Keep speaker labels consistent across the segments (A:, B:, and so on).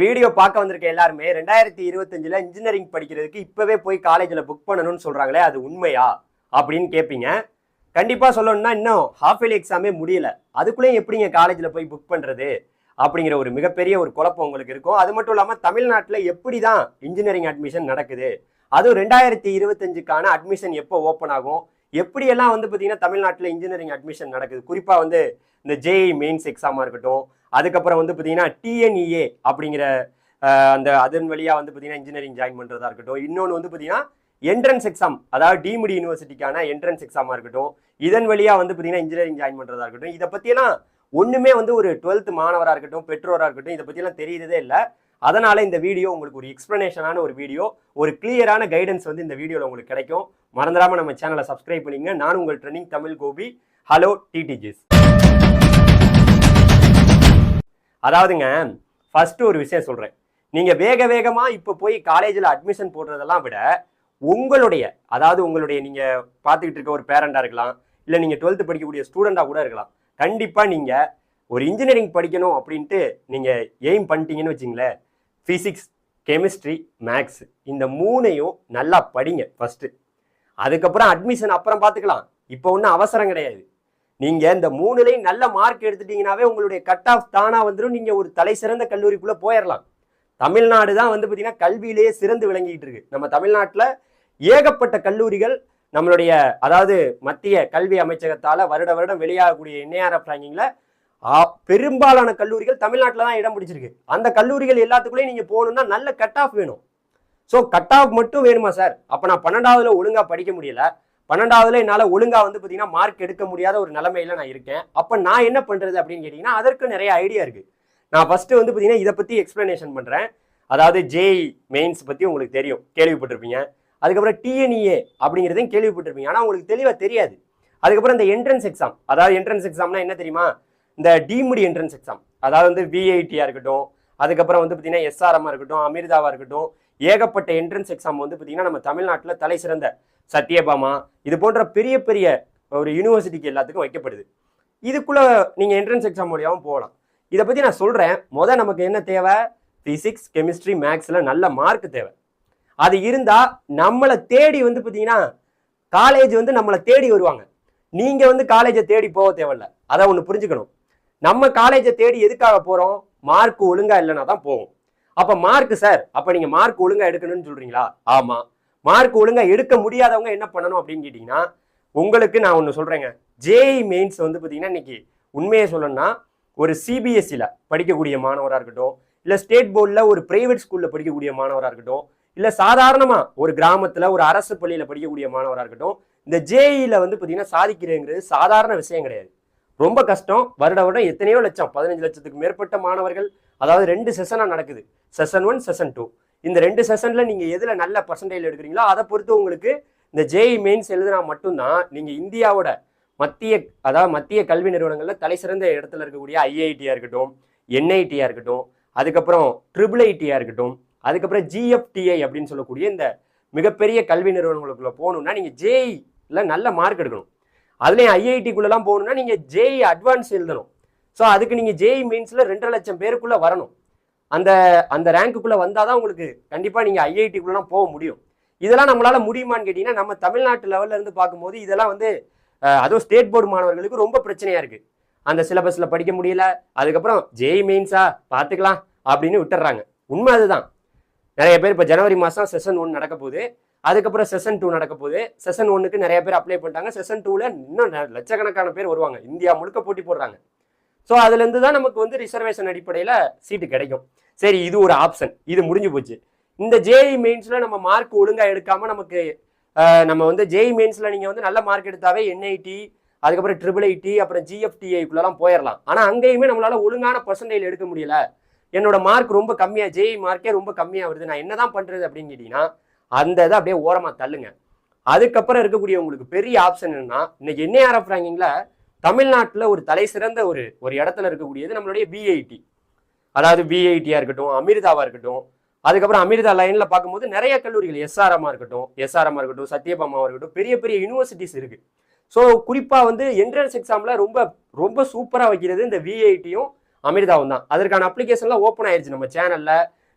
A: Video பார்க்க வந்திருக்க எல்லாருமே ரெண்டாயிரத்தி இருபத்தஞ்சில் இன்ஜினியரிங் படிக்கிறதுக்கு இப்போவே போய் காலேஜில் புக் பண்ணணும்னு சொல்கிறாங்களே அது உண்மையா? அப்படின்னு கேட்பீங்க கண்டிப்பாக சொல்லணும்னா இன்னும் ஹாஃப் இயர்லி எக்ஸாமே முடியல. அதுக்குள்ளேயும் எப்படிங்க காலேஜில் போய் புக் பண்ணுறது அப்படிங்கிற ஒரு மிகப்பெரிய ஒரு குழப்பம் உங்களுக்கு இருக்கும். அது மட்டும் இல்லாமல் தமிழ்நாட்டில் எப்படி தான் இன்ஜினியரிங் அட்மிஷன் நடக்குது? அதுவும் ரெண்டாயிரத்தி இருபத்தஞ்சுக்கான அட்மிஷன் எப்போ ஓப்பன் ஆகும்? எப்படியெல்லாம் வந்து பார்த்தீங்கன்னா தமிழ்நாட்டில் இன்ஜினியரிங் அட்மிஷன் நடக்குது? குறிப்பாக வந்து இந்த ஜேஇ மெயின்ஸ் எக்ஸாமாக இருக்கட்டும் அதுக்கப்புறம் வந்து பார்த்தீங்கன்னா டிஎன்இஏ அப்படிங்கிற அந்த அதன் வழியாக வந்து பார்த்தீங்கன்னா இன்ஜினியரிங் ஜாயின் பண்ணுறதா இருக்கட்டும். இன்னொன்று வந்து பார்த்தீங்கன்னா என்ட்ரன்ஸ் எக்ஸாம் அதாவது டிமிடி யூனிவர்சிட்டிக்கான என்ட்ரன்ஸ் எக்ஸாமாக இருக்கட்டும். இதன் வழியாக வந்து பார்த்தீங்கன்னா இன்ஜினியரிங் ஜாயின் பண்ணுறதா இருக்கட்டும். இதை பற்றியெல்லாம் ஒன்றுமே வந்து ஒரு டுவெல்த் மாணவராக இருக்கட்டும் பெற்றோராக இருக்கட்டும் இதை பற்றியெல்லாம் தெரியுதே இல்லை. அதனால் இந்த வீடியோ உங்களுக்கு ஒரு எக்ஸ்ப்ளனேஷனான ஒரு வீடியோ ஒரு கிளியரான கைடன்ஸ் வந்து இந்த வீடியோவில் உங்களுக்கு கிடைக்கும். மறந்துடாம நம்ம சேனலை சப்ஸ்கிரைப் பண்ணிங்க நான் உங்கள் ட்ரெனிங் தமிழ் கோபி ஹலோ டிடிஜிஸ் அதாவதுங்க ஃபஸ்ட்டு ஒரு விஷயம் சொல்கிறேன் நீங்கள் வேக வேகமாக இப்போ போய் காலேஜில் அட்மிஷன் போடுறதெல்லாம் விட உங்களுடைய அதாவது உங்களுடைய நீங்கள் பார்த்துக்கிட்டு இருக்க ஒரு பேரண்டாக இருக்கலாம் இல்லை நீங்கள் டுவெல்த்து படிக்கக்கூடிய ஸ்டூடெண்ட்டாக கூட இருக்கலாம். கண்டிப்பாக நீங்கள் ஒரு இன்ஜினியரிங் படிக்கணும் அப்படின்ட்டு நீங்கள் எய்ம் பண்ணிட்டீங்கன்னு வச்சிங்களேன் ஃபிசிக்ஸ் கெமிஸ்ட்ரி மேக்ஸ் இந்த மூணையும் நல்லா படிங்க ஃபஸ்ட்டு அதுக்கப்புறம் அட்மிஷன் அப்புறம் பார்த்துக்கலாம். இப்போ ஒன்றும் அவசரம் கிடையாது. நீங்கள் இந்த மூணுலேயும் நல்ல மார்க் எடுத்துட்டீங்கன்னாவே உங்களுடைய கட் ஆஃப் தானாக வந்துடும் நீங்கள் ஒரு தலை சிறந்த கல்லூரிக்குள்ளே போயிடலாம் தமிழ்நாடு தான் வந்து பார்த்திங்கன்னா கல்வியிலேயே சிறந்து விளங்கிட்டு இருக்கு. நம்ம தமிழ்நாட்டில் ஏகப்பட்ட கல்லூரிகள் நம்மளுடைய அதாவது மத்திய கல்வி அமைச்சகத்தால் வருட வருடம் வெளியாகக்கூடிய இணையார ரேங்கிங்ல பெரும்பாலான கல்லூரிகள் தமிழ்நாட்டில் தான் இடம் பிடிச்சிருக்கு. அந்த கல்லூரிகள் எல்லாத்துக்குள்ளேயும் நீங்கள் போகணும்னா நல்ல கட் ஆஃப் வேணும். ஸோ கட் ஆஃப் மட்டும் வேணுமா சார் அப்போ நான் பன்னெண்டாவதுல ஒழுங்காக படிக்க முடியல. பன்னெண்டாவதுல என்னால் ஒழுங்காக வந்து பார்த்தீங்கன்னா மார்க் எடுக்க முடியாத ஒரு நிலமையில நான் இருக்கேன். அப்போ நான் என்ன பண்ணுறது அப்படின்னு கேட்டிங்கன்னா அதற்கு நிறைய ஐடியா இருக்குது நான் ஃபஸ்ட்டு வந்து பார்த்தீங்கன்னா இதை பற்றி எக்ஸ்ப்ளனேஷன் பண்ணுறேன் அதாவது ஜேஇ மெயின்ஸ் பற்றி உங்களுக்கு தெரியும். கேள்விப்பட்டிருப்பீங்க. அதுக்கப்புறம் டிஎன்இஏ அப்படிங்கிறதையும் கேள்விப்பட்டிருப்பீங்க. ஆனால் உங்களுக்கு தெளிவாக தெரியாது. அதுக்கப்புறம் இந்த என்ட்ரன்ஸ் எக்ஸாம் அதாவது என்ட்ரன்ஸ் எக்ஸாம்னா என்ன தெரியுமா? இந்த டிமுடி என்ட்ரன்ஸ் எக்ஸாம் அதாவது வந்து விஐடியாக இருக்கட்டும் அதுக்கப்புறம் வந்து பார்த்தீங்கன்னா எஸ்ஆர்எம்மாக இருக்கட்டும் அமிர்தாவாக இருக்கட்டும் ஏகப்பட்ட என்ட்ரன்ஸ் எக்ஸாம் வந்து பார்த்தீங்கன்னா நம்ம தமிழ்நாட்டில் தலை சிறந்த சத்யபாமா இது போன்ற பெரிய பெரிய ஒரு யூனிவர்சிட்டிக்கு எல்லாத்துக்கும் வைக்கப்படுது. இதுக்குள்ளே நீங்கள் என்ட்ரன்ஸ் எக்ஸாம் மூலியாகவும் போகலாம். இதை பற்றி நான் சொல்கிறேன் முதல் நமக்கு என்ன தேவை? ஃபிசிக்ஸ் கெமிஸ்ட்ரி மேக்ஸில் நல்ல மார்க் தேவை. அது இருந்தால் நம்மளை தேடி வந்து பார்த்தீங்கன்னா காலேஜ் வந்து நம்மளை தேடி வருவாங்க. நீங்கள் வந்து காலேஜை தேடி போக தேவையில்ல. அதை ஒன்று புரிஞ்சுக்கணும். நம்ம காலேஜை தேடி எதுக்காக போகிறோம் மார்க் ஒழுங்காக இல்லைன்னா தான் போவோம். அப்போ மார்க் சார் அப்போ நீங்கள் மார்க் ஒழுங்காக எடுக்கணும்னு சொல்கிறீங்களா ஆமாம் மார்க் ஒழுங்காக எடுக்க முடியாதவங்க என்ன பண்ணணும் அப்படின்னு கேட்டிங்கன்னா உங்களுக்கு நான் ஒன்று சொல்கிறேங்க ஜேஇ மெயின்ஸ் வந்து பார்த்தீங்கன்னா இன்னைக்கு உண்மையை சொல்லணும்னா ஒரு சிபிஎஸ்சியில் படிக்கக்கூடிய மாணவராக இருக்கட்டும் இல்லை ஸ்டேட் போர்டில் ஒரு ப்ரைவேட் ஸ்கூலில் படிக்கக்கூடிய மாணவராக இருக்கட்டும் இல்லை சாதாரணமாக ஒரு கிராமத்தில் ஒரு அரசு பள்ளியில் படிக்கக்கூடிய மாணவராக இருக்கட்டும் இந்த ஜேஇயில் வந்து பார்த்தீங்கன்னா சாதிக்கிறதுங்கிறது சாதாரண விஷயம் கிடையாது. ரொம்ப கஷ்டம். வருட வருடம் எத்தனையோ லட்சம் பதினஞ்சு லட்சத்துக்கு மேற்பட்ட மாணவர்கள் அதாவது ரெண்டு செஷனாக நடக்குது. செஷன் ஒன் செஷன் டூ இந்த ரெண்டு செஷனில் நீங்கள் எதில் நல்ல பர்சன்டேஜ் எடுக்கிறீங்களோ அதை பொறுத்து உங்களுக்கு இந்த ஜேஇ மெயின்ஸ் எழுதுனா மட்டும்தான் நீங்கள் இந்தியாவோட மத்திய அதாவது மத்திய கல்வி நிறுவனங்களில் தலை சிறந்த இடத்துல இருக்கக்கூடிய ஐஐடியாக இருக்கட்டும் என்ஐடியாக இருக்கட்டும் அதுக்கப்புறம் ட்ரிபிள் ஐடியாக இருக்கட்டும் அதுக்கப்புறம் ஜிஎஃப்டிஐ அப்படின்னு சொல்லக்கூடிய இந்த மிகப்பெரிய கல்வி நிறுவனங்களுக்குள்ளே போகணுன்னா நீங்கள் ஜேஇல நல்ல மார்க் எடுக்கணும். அதுலேயும் ஐஐடிக்குள்ளெல்லாம் போகணும்னா நீங்கள் ஜேஇ அட்வான்ஸ் எழுதணும். ஸோ அதுக்கு நீங்கள் ஜேஇ மீன்ஸில் ரெண்டரை லட்சம் பேருக்குள்ளே வரணும். அந்த அந்த ரேங்க்குள்ளே வந்தால் தான் உங்களுக்கு கண்டிப்பாக நீங்கள் ஐஐடிக்குள்ளெலாம் போக முடியும். இதெல்லாம் நம்மளால் முடியுமான்னு கேட்டிங்கன்னா நம்ம தமிழ்நாட்டு லெவல்ல இருந்து பார்க்கும்போது இதெல்லாம் வந்து அதுவும் ஸ்டேட் போர்டு மாணவர்களுக்கு ரொம்ப பிரச்சனையாக இருக்குது அந்த சிலபஸில் படிக்க முடியல அதுக்கப்புறம் ஜேஇ மெயின்ஸா பார்த்துக்கலாம் அப்படின்னு விட்டுறாங்க உண்மை அதுதான். நிறைய பேர் இப்போ ஜனவரி மாதம் செஷன் ஒன்று நடக்க போகுது. அதுக்கப்புறம் செஷன் டூ நடக்க போகுது. செஷன் ஒன்னுக்கு நிறைய பேர் அப்ளை பண்ணிட்டாங்க. செஷன் டூவில் இன்னும் லட்சக்கணக்கான பேர் வருவாங்க. இந்தியா முழுக்க போட்டி போடுறாங்க. ஸோ அதுலேருந்து தான் நமக்கு வந்து ரிசர்வேஷன் அடிப்படையில் சீட்டு கிடைக்கும். சரி இது ஒரு ஆப்ஷன் இது முடிஞ்சு போச்சு. இந்த ஜேஇ மெயின்ஸில் நம்ம மார்க் ஒழுங்காக எடுக்காமல் நமக்கு நம்ம வந்து ஜேஇ மெயின்ஸில் நீங்கள் வந்து நல்ல மார்க் எடுத்தாவே என்ஐடி அதுக்கப்புறம் ட்ரிபிள் ஐடி அப்புறம் ஜிஎஃப்டிஐக்குள்ளெல்லாம் போயிடலாம் ஆனால் அங்கேயுமே நம்மளால் ஒழுங்கான பர்சன்டேஜ் எடுக்க முடியல. என்னோட மார்க் ரொம்ப கம்மியாக ஜேஇ மார்க்கே ரொம்ப கம்மியாக வருது. நான் என்ன தான் பண்ணுறது அப்படின்னு கேட்டிங்கன்னா அந்த இதை அப்படியே ஓரமாக தள்ளுங்க. அதுக்கப்புறம் இருக்கக்கூடிய உங்களுக்கு பெரிய ஆப்ஷன் என்னன்னா இன்னைக்கு என்ஏஆர்எஃப் ரேங்கிங்கில் தமிழ்நாட்டில் ஒரு தலை சிறந்த ஒரு ஒரு இடத்துல இருக்கக்கூடியது நம்மளுடைய பிஐடி அதாவது விஐடியாக இருக்கட்டும் அமிர்தாவாக இருக்கட்டும் அதுக்கப்புறம் அமிர்தா லைனில் பார்க்கும்போது நிறைய கல்லூரிகள் எஸ்ஆர்எம்மாக இருக்கட்டும் எஸ்ஆர்எம்மாக இருக்கட்டும் சத்யபாமாவாக இருக்கட்டும் பெரிய பெரிய யூனிவர்சிட்டிஸ் இருக்குது ஸோ குறிப்பாக வந்து என்ட்ரன்ஸ் எக்ஸாமில் ரொம்ப ரொம்ப சூப்பராக வைக்கிறது இந்த விஐடியும் அமிர்தாவும் தான். அதற்கான அப்ளிகேஷன்லாம் ஓப்பன் ஆயிடுச்சு நம்ம சேனல்ல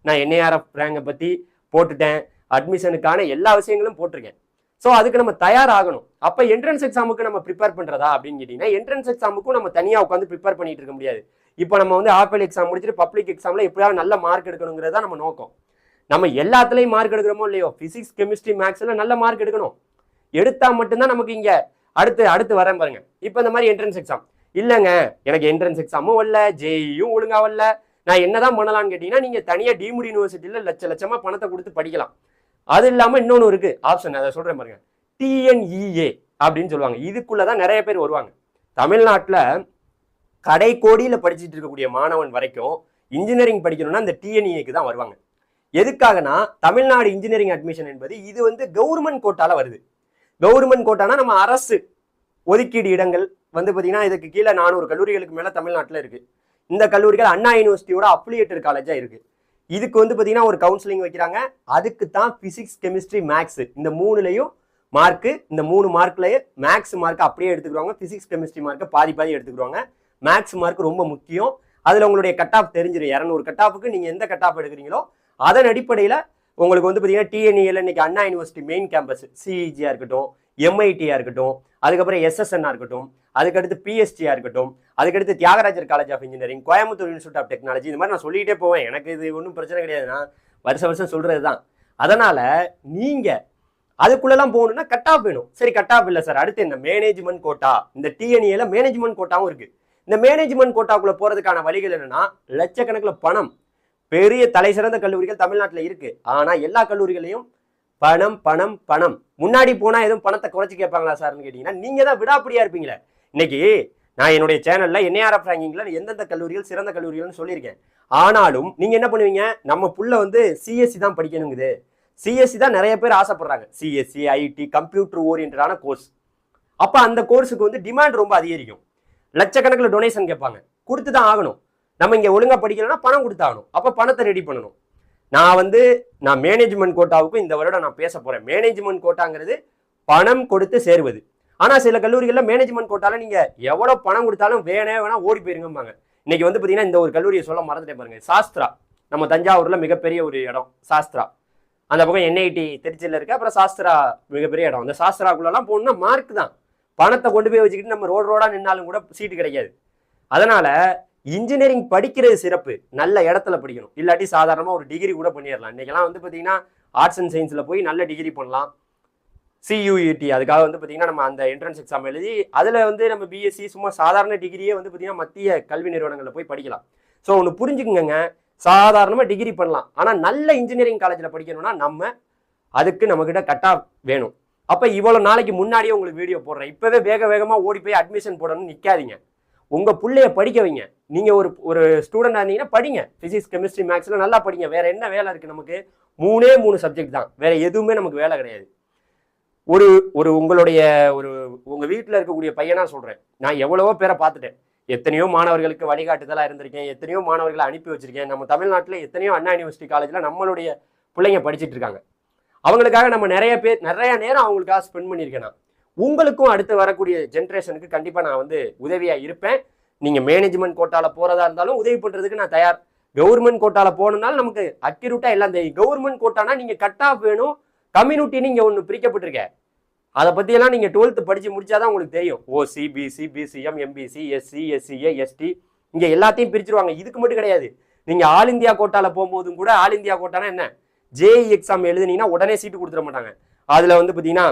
A: நான் என்ஏஆர்எஃப் ரேங்கை பத்தி போட்டுட்டேன். அட்மிஷனுக்கான எல்லா விஷயங்களும் போட்டிருக்கேன். ஸோ அதுக்கு நம்ம தயாராகணும். அப்போ என்ட்ரன்ஸ் எக்ஸாமுக்கு நம்ம ப்ரிப்பேர் பண்ணுறதா அப்படின்னு கேட்டிங்கன்னா என்ட்ரன்ஸ் எக்ஸாமுக்கும் நம்ம தனியாக உட்காந்து ப்ரிப்பேர் பண்ணிட்டு இருக்க முடியாது. இப்போ நம்ம வந்து ஆப்பிள் எக்ஸாம் முடிச்சுட்டு பப்ளிக் எக்ஸாமில் எப்படியாவது நல்ல மார்க் எடுக்கணுங்கிறது தான் நம்ம நோக்கம். நம்ம எல்லாத்துலேயும் மார்க் எடுக்கிறோமோ இல்லையோ ஃபிசிக்ஸ் கெமிஸ்ட்ரி மேக்ஸில் நல்ல மார்க் எடுக்கணும். எடுத்தால் மட்டும்தான் நமக்கு இங்கே அடுத்து அடுத்து வரேன் பாருங்க. இப்போ இந்த மாதிரி என்ட்ரன்ஸ் எக்ஸாம் இல்லைங்க எனக்கு என்ட்ரன்ஸ் எக்ஸாமும் வரல ஜேஇயும் ஒழுங்காக வரல. நான் என்னதான் பண்ணலாம்னு கேட்டிங்கன்னா நீங்கள் தனியாக டீம்டு யூனிவர்சிட்டியில் லட்ச லட்சமாக பணத்தை கொடுத்து படிக்கலாம். அது இல்லாமல் இன்னொன்று இருக்குது ஆப்ஷன் அதை சொல்கிறேன் பாருங்க. டிஎன்இஏ அப்படின்னு சொல்லுவாங்க. இதுக்குள்ளே தான் நிறைய பேர் வருவாங்க. தமிழ்நாட்டில் கடை கோடியில் படிச்சுட்டு இருக்கக்கூடிய மாணவன் வரைக்கும் இன்ஜினியரிங் படிக்கணும்னா இந்த டிஎன்இஏக்கு தான் வருவாங்க. எதுக்காகனா தமிழ்நாடு இன்ஜினியரிங் அட்மிஷன் என்பது இது வந்து கவர்மெண்ட் கோட்டால வருது. கவர்மெண்ட் கோட்டானா நம்ம அரசு ஒதுக்கீடு இடங்கள் வந்து பார்த்தீங்கன்னா இதுக்கு கீழே நானூறு கல்லூரிகளுக்கு மேலே தமிழ்நாட்டில் இருக்கு. இந்த கல்லூரிகள் அண்ணா யூனிவர்சிட்டியோட அப்ளியேட்டர் காலேஜாக இருக்குது இதுக்கு வந்து பார்த்தீங்கன்னா ஒரு கவுன்சிலிங் வைக்கிறாங்க. அதுக்கு தான் ஃபிசிக்ஸ் கெமிஸ்ட்ரி மேக்ஸ் இந்த மூணுலேயும் மார்க்கு இந்த மூணு மார்க்லேயே மேக்ஸ் மார்க் அப்படியே எடுத்துக்கிறாங்க ஃபிசிக்ஸ் கெமிஸ்ட்ரி மார்க்கை பாதி பாதி எடுத்துக்கிறாங்க மேக்ஸ் மார்க் ரொம்ப முக்கியம். அதில் உங்களுடைய கட் ஆஃப் தெரிஞ்சிடும் இரநூறு கட் ஆஃபுக்கு நீங்கள் எந்த கட் ஆஃப் எடுக்கிறீங்களோ அதன் அடிப்படையில் உங்களுக்கு வந்து பார்த்தீங்கன்னா டிஎன்இல இன்னைக்கு அண்ணா யூனிவர்சிட்டி மெயின் கேம்பஸ் சிஇஜியாக இருக்கட்டும் எம்ஐடியாக இருக்கட்டும் அதுக்கப்புறம் எஸ்எஸ்என்னாக இருக்கட்டும் அதுக்கடுத்து பிஎஸ்டியாக இருக்கட்டும் அதுக்கடுத்து Thiagarajar college of engineering Coimbatore institute of technology இந்த மாதிரி நான் சொல்லிகிட்டே போவேன். எனக்கு இது ஒன்றும் பிரச்சனை கிடையாது. நான் வருஷம் வருஷம் சொல்கிறது தான் அதனால் நீங்கள் அதுக்குள்ளெல்லாம் போகணுன்னா கட் ஆஃப் வேணும். சரி கட் ஆஃப் இல்லை சார். அடுத்து என்ன மேனேஜ்மெண்ட் கோட்டா இந்த டிஎன்இல மேனேஜ்மெண்ட் கோட்டாவும் இருக்குது இந்த மேனேஜ்மெண்ட் கோட்டாக்குள்ளே போகிறதுக்கான வழிகள் என்னென்னா லட்சக்கணக்கில் பணம். பெரிய தலை சிறந்த கல்லூரிகள் தமிழ்நாட்டில் இருக்கு. ஆனா எல்லா கல்லூரிகளையும் பணம் பணம் பணம். முன்னாடி போனா எதுவும் பணத்தை குறைச்சி கேட்பாங்களா சார்னு கேட்டீங்கன்னா நீங்க தான் விடாப்பிடியா இருப்பீங்களே. இன்னைக்கு நான் என்னுடைய சேனல்ல என்ஏஆர்எஃப் ரேங்கிங்ல எந்தெந்த கல்லூரிகள் சிறந்த கல்லூரிகள்னு சொல்லியிருக்கேன். ஆனாலும் நீங்க என்ன பண்ணுவீங்க? நம்ம புள்ள வந்து சிஎஸ்சி தான் படிக்கணுங்குது. சிஎஸ்சி தான் நிறைய பேர் ஆசைப்படுறாங்க. சிஎஸ்சி ஐடி கம்ப்யூட்டர் ஓரியன்டான கோர்ஸ் அப்போ அந்த கோர்ஸுக்கு வந்து டிமாண்ட் ரொம்ப அதிகரிக்கும். லட்சக்கணக்கில் டொனேஷன் கேட்பாங்க. கொடுத்து தான் ஆகணும். நம்ம இங்கே ஒழுங்காக படிக்கலைன்னா பணம் கொடுத்தாகணும். அப்போ பணத்தை ரெடி பண்ணணும். நான் வந்து நான் மேனேஜ்மெண்ட் கோட்டாவுக்கும் இந்த வருடம் நான் பேச போகிறேன் மேனேஜ்மெண்ட் கோட்டாங்கிறது பணம் கொடுத்து சேருவது. ஆனால் சில கல்லூரிகளில் மேனேஜ்மெண்ட் கோட்டால நீங்கள் எவ்வளோ பணம் கொடுத்தாலும் வேணே வேணா ஓடி போயிருங்கம்பாங்க. இன்னைக்கு வந்து பார்த்தீங்கன்னா இந்த ஒரு கல்லூரியை சொல்ல மறந்துட்டே பாருங்க. சாஸ்திரா. நம்ம தஞ்சாவூரில் மிகப்பெரிய ஒரு இடம் சாஸ்திரா. அந்த பக்கம் என்ஐடி திருச்சியில் இருக்க. அப்புறம் சாஸ்திரா மிகப்பெரிய இடம். அந்த சாஸ்திராக்குள்ளெல்லாம் போகணுன்னா மார்க் தான். பணத்தை கொண்டு போய் வச்சுக்கிட்டு நம்ம ரோடு ரோடாக நின்னாலும் கூட சீட்டு கிடைக்காது. அதனால் இன்ஜினியரிங் படிக்கிறது சிறப்பு. நல்ல இடத்துல படிக்கணும். இல்லாட்டி சாதாரணமாக ஒரு டிகிரி கூட பண்ணிடலாம். இன்றைக்கெல்லாம் வந்து பார்த்தீங்கன்னா ஆர்ட்ஸ் அண்ட் சயின்ஸில் போய் நல்ல டிகிரி பண்ணலாம். சியூஇடி அதுக்காக வந்து பார்த்தீங்கன்னா நம்ம அந்த என்ட்ரன்ஸ் எக்ஸாம் எழுதி அதில் வந்து நம்ம பிஎஸ்சி சும்மா சாதாரண டிகிரியே வந்து பார்த்தீங்கன்னா மத்திய கல்வி நிறுவனங்களில் போய் படிக்கலாம். ஸோ ஒன்று புரிஞ்சுக்குங்க சாதாரணமாக டிகிரி பண்ணலாம். ஆனால் நல்ல இன்ஜினியரிங் காலேஜில் படிக்கணும்னா நம்ம அதுக்கு நம்மக்கிட்ட கட்டாக வேணும். அப்போ இவ்வளோ நாளைக்கு முன்னாடியே உங்களுக்கு வீடியோ போடுறேன். இப்போவே வேக வேகமாக ஓடி போய் அட்மிஷன் போடணும்னு நிற்காதீங்க உங்கள் பிள்ளைய படிக்க வைங்க. நீங்கள் ஒரு ஒரு ஸ்டூடெண்டாக இருந்தீங்கன்னா படிங்க. ஃபிசிக்ஸ் கெமிஸ்ட்ரி மேக்ஸில் நல்லா படிங்க. வேறு என்ன வேலை இருக்குது நமக்கு? மூணே மூணு சப்ஜெக்ட் தான். வேறு எதுவுமே நமக்கு வேலை கிடையாது. ஒரு ஒரு உங்களுடைய ஒரு உங்கள் வீட்டில் இருக்கக்கூடிய பையனாக சொல்கிறேன் நான் எவ்வளவோ பேரை பார்த்துட்டேன். எத்தனையோ மாணவர்களுக்கு வழிகாட்டுதலாக இருந்திருக்கேன். எத்தனையோ மாணவர்களை அனுப்பி வச்சிருக்கேன். நம்ம தமிழ்நாட்டில் எத்தனையோ அண்ணா யூனிவர்சிட்டி காலேஜில் நம்மளுடைய பிள்ளைங்க படிச்சுட்டு இருக்காங்க. அவங்களுக்காக நம்ம நிறைய பேர் நிறைய நேரம் அவங்களுக்காக ஸ்பெண்ட் பண்ணியிருக்கேன் நான். உங்களுக்கும் அடுத்து வரக்கூடிய ஜென்ரேஷனுக்கு கண்டிப்பாக நான் வந்து உதவியாக இருப்பேன். நீங்கள் மேனேஜ்மெண்ட் கோட்டாவில் போகிறதா இருந்தாலும் உதவி பண்ணுறதுக்கு நான் தயார். கவர்மெண்ட் கோட்டாவில் போகணுன்னாலும் நமக்கு அக்யூரேட்டாக எல்லாம் தெரியும். கவர்மெண்ட் கோட்டானா நீங்கள் கட் ஆஃப் வேணும். கம்யூனிட்டின்னு இங்கே ஒன்று பிரிக்கப்பட்டிருக்க. அதை பற்றியெல்லாம் நீங்கள் டுவெல்த்து படித்து முடிச்சாதான் உங்களுக்கு தெரியும். OC BC BCM MBC SC SCA ST இங்கே எல்லாத்தையும் பிரிச்சிருவாங்க. இதுக்கு மட்டும் கிடையாது. நீங்கள் ஆல் இந்தியா கோட்டாவில் போகும்போதும் கூட ஆல் இந்தியா கோட்டானா என்ன? ஜேஇ எக்ஸாம் எழுதுனீங்கன்னா உடனே சீட்டு கொடுத்துட மாட்டாங்க. அதில் வந்து பார்த்தீங்கன்னா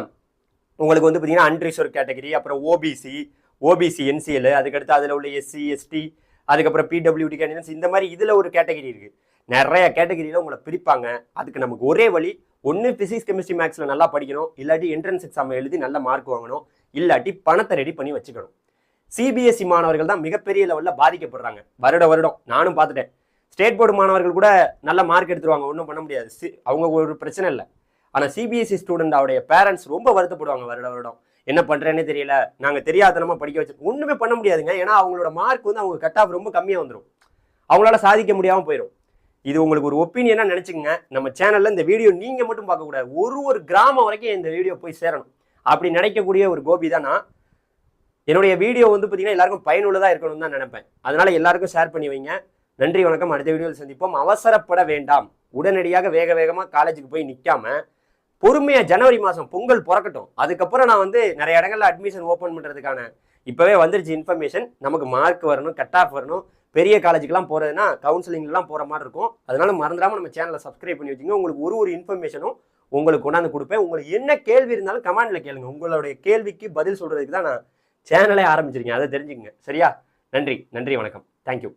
A: உங்களுக்கு வந்து பார்த்தீங்கன்னா அன்ரிசர்வ் கேட்டகரி அப்புறம் ஓபிசி ஓபிசி என்சிஎல் அதுக்கடுத்து அதில் உள்ள எஸ்சி எஸ்டி அதுக்கப்புறம் பிடபிள்யூடி கேண்டிடேட்ஸ் இந்த மாதிரி இதில் ஒரு கேட்டகரி இருக்குது நிறைய கேட்டகரியில் உங்களை பிரிப்பாங்க. அதுக்கு நமக்கு ஒரே வழி ஒன்று ஃபிசிக்ஸ் கெமிஸ்ட்ரி மேக்ஸில் நல்லா படிக்கணும். இல்லாட்டி என்ட்ரன்ஸ் எக்ஸாம் எழுதி நல்ல மார்க் வாங்கணும். இல்லாட்டி பணத்தை ரெடி பண்ணி வச்சுக்கணும். சிபிஎஸ்சி மாணவர்கள் தான் மிகப்பெரிய லெவலில் பாதிக்கப்படுறாங்க. வருட வருடம். நானும் பார்த்துட்டேன். ஸ்டேட் போர்டு மாணவர்கள் கூட நல்ல மார்க் எடுத்துருவாங்க. ஒன்றும் பண்ண முடியாது. சி- அவங்க ஒரு பிரச்சனை இல்லை. ஆனால் சிபிஎஸ்சி ஸ்டூடெண்ட் அவருடைய பேரண்ட்ஸ் ரொம்ப வருத்தப்படுவாங்க வருட வருடம். என்ன பண்ணுறேன்னே தெரியல. நாங்கள் தெரியாதனமா படிக்க வச்சு ஒன்றுமே பண்ண முடியாதுங்க. ஏன்னா அவங்களோட மார்க் வந்து அவங்க கட் ஆஃப் ரொம்ப கம்மியாக வந்துடும் அவங்களால சாதிக்க முடியாமல் போயிடும் இது உங்களுக்கு ஒரு ஒப்பீனியனாக நினச்சிக்கங்க. நம்ம சேனலில் இந்த வீடியோ நீங்கள் மட்டும் பார்க்கக்கூடாது ஒரு ஒரு கிராமம் வரைக்கும் இந்த வீடியோ போய் சேரணும். அப்படி நினைக்கக்கூடிய ஒரு கோபி தான் நான். என்னுடைய வீடியோ வந்து பார்த்தீங்கன்னா எல்லாருக்கும் பயனுள்ளதாக இருக்கணும்னு தான் நினைப்பேன். அதனால எல்லாருக்கும் ஷேர் பண்ணி வைங்க. நன்றி வணக்கம். அடுத்த வீடியோவில் சந்திப்போம். அவசரப்பட வேண்டாம். உடனடியாக வேக வேகமாக காலேஜுக்கு போய் நிற்காம பொறுமையாக ஜனவரி மாதம் பொங்கல் பிறக்கட்டும். அதுக்கப்புறம் நான் வந்து நிறைய இடங்கள்ல அட்மிஷன் ஓப்பன் பண்ணுறதுக்கான இப்போவே வந்துருச்சு இன்ஃபர்மேஷன் நமக்கு மார்க் வரணும் கட் ஆஃப் வரணும். பெரிய காலேஜுக்கெல்லாம் போகிறதுனா கவுன்சிலிங்லாம் போகிற மாதிரி இருக்கும். அதனால மறந்துடாமல் நம்ம சேனலை சப்ஸ்கிரைப் பண்ணி வச்சுங்க. உங்களுக்கு ஒரு ஒரு இன்ஃபர்மேஷனும் உங்களுக்கு கொண்டாந்து கொடுப்பேன். உங்களுக்கு என்ன கேள்வி இருந்தாலும் கமெண்டில் கேளுங்க. உங்களுடைய கேள்விக்கு பதில் சொல்கிறதுக்கு தான் நான் சேனலே ஆரம்பிச்சிருக்கேன். அதை தெரிஞ்சுக்கங்க. சரியா? நன்றி. நன்றி வணக்கம். தேங்க்யூ